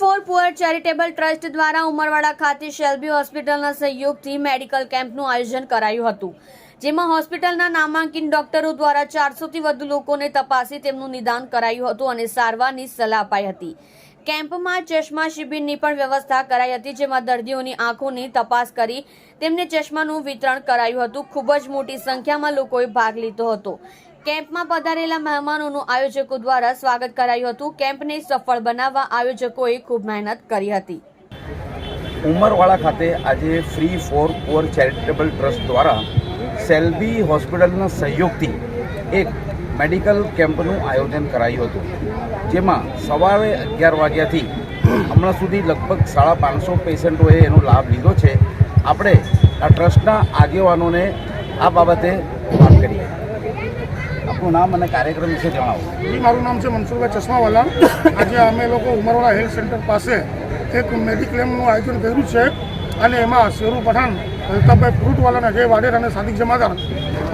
Four poor charitable trust દ્વારા ઉમરવાડા ખાતે શેલ્બી હોસ્પિટલના સહયોગથી મેડિકલ કેમ્પનું આયોજન કરાયું હતું, જેમાં હોસ્પિટલના નામાંકિત ડોક્ટરો દ્વારા ચારસોથી વધુ લોકોને તપાસી તેમનું નિદાન કરાયું હતું અને સારવારની સલાહ અપાઈ હતી. કેમ્પમાં ચશ્મા શિબિરની પણ વ્યવસ્થા કરાઈ હતી, જેમાં દર્દીઓની આંખોની તપાસ કરી તેમને ચશ્માનું વિતરણ કરાયું હતું. ખૂબ જ મોટી સંખ્યામાં લોકોએ ભાગ લીધો હતો. કેમ્પમાં પધારેલા મહેમાનોનું આયોજકો દ્વારા સ્વાગત કરાયું હતું. કેમ્પને સફળ બનાવવા આયોજકોએ ખૂબ મહેનત કરી હતી. ઉમરવાડા ખાતે આજે free for poor charitable trust દ્વારા સેલ્બી હોસ્પિટલના સહયોગથી એક મેડિકલ કેમ્પનું આયોજન કરાયું હતું. જેમાં સવારે અગિયાર વાગ્યાથી હમણાં સુધી લગભગ સાડા પાંચસો પેશન્ટોએ એનો લાભ લીધો છે. આપણે આ ટ્રસ્ટના આગેવાનોને આ બાબતે વાત કરીએ. આપનું નામ અને કાર્યક્રમ વિશે જણાવો. મારું નામ છે મનસુરભાઈ ચશ્માવાલા. આજે અમે લોકો ઉમરવાડા હેલ્થ સેન્ટર પાસે એક મેડિક્લેમનું આયોજન કર્યું છે અને એમાં શેરુ પઠાણ અલ્તાભાઈ ફ્રૂટવાલાના અજય વાડેર અને સાદિક જમાદાર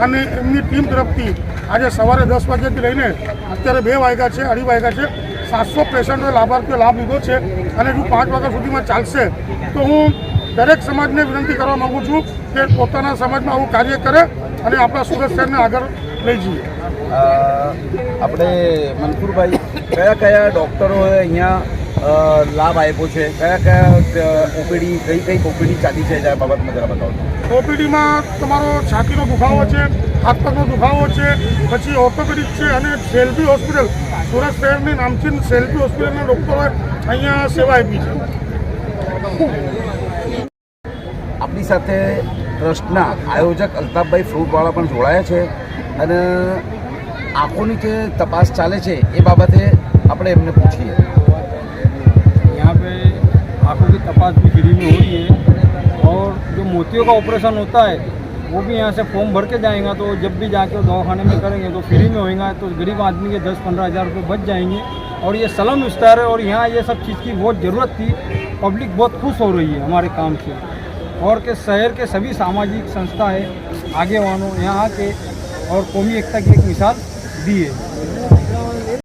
અને એમની ટીમ તરફથી આજે સવારે દસ વાગ્યાથી લઈને અત્યારે બે વાગ્યા છે, અઢી વાગ્યા છે, સાતસો પેશન્ટોએ લાભાર્થીઓ લાભ લીધો છે અને જો પાંચ વાગ્યા સુધીમાં ચાલશે. તો હું દરેક સમાજને વિનંતી કરવા માગું છું કે પોતાના સમાજમાં આવું કાર્ય કરે અને આપણા સુરત શહેરને આગળ લઈ જઈએ. આપણે મનસુરભાઈ કયા કયા ડૉક્ટરોએ અહીંયા લાભ આપ્યો છે? કયા કયા ઓપીડી કઈ કઈ ઓપીડી ચાલી છે જરા બાબતમાં જરા બતાવો ઓપીડીમાં તમારો છાતીનો દુખાવો છે હાથ પગનો દુખાવો છે પછી ઓર્થોપેડિક છે અને સેલ્ફી હોસ્પિટલ. સુરત શહેરની નામચીન સેલ્ફી હોસ્પિટલના ડૉક્ટરોએ અહીંયા સેવા આપી છે. આપણી સાથે ટ્રસ્ટના આયોજક અલ્તાફભાઈ ફ્રૂટવાળા પણ જોડાયા છે અને આંખોની જે તપાસ ચાલે છે એ બાબતે આપણે એમને પૂછીએ यहाँ पे आंखों की तपास भी फ्री में हो रही है और जो मोतियों का ऑपरेशन होता है वो भी यहाँ से फॉर्म भर के जाएगा तो जब भी जाके वो दवाखाने में करेंगे तो फ्री में होएगा तो गरीब आदमी के दस पंद्रह हज़ार रुपये बच जाएंगे और ये सलम विस्तार है और यहाँ ये सब चीज़ की बहुत ज़रूरत थी पब्लिक बहुत खुश हो रही है हमारे काम से और के शहर के सभी सामाजिक संस्था है आगे वालों यहाँ आके और कौमी एकता की एक मिसाल দিয়ে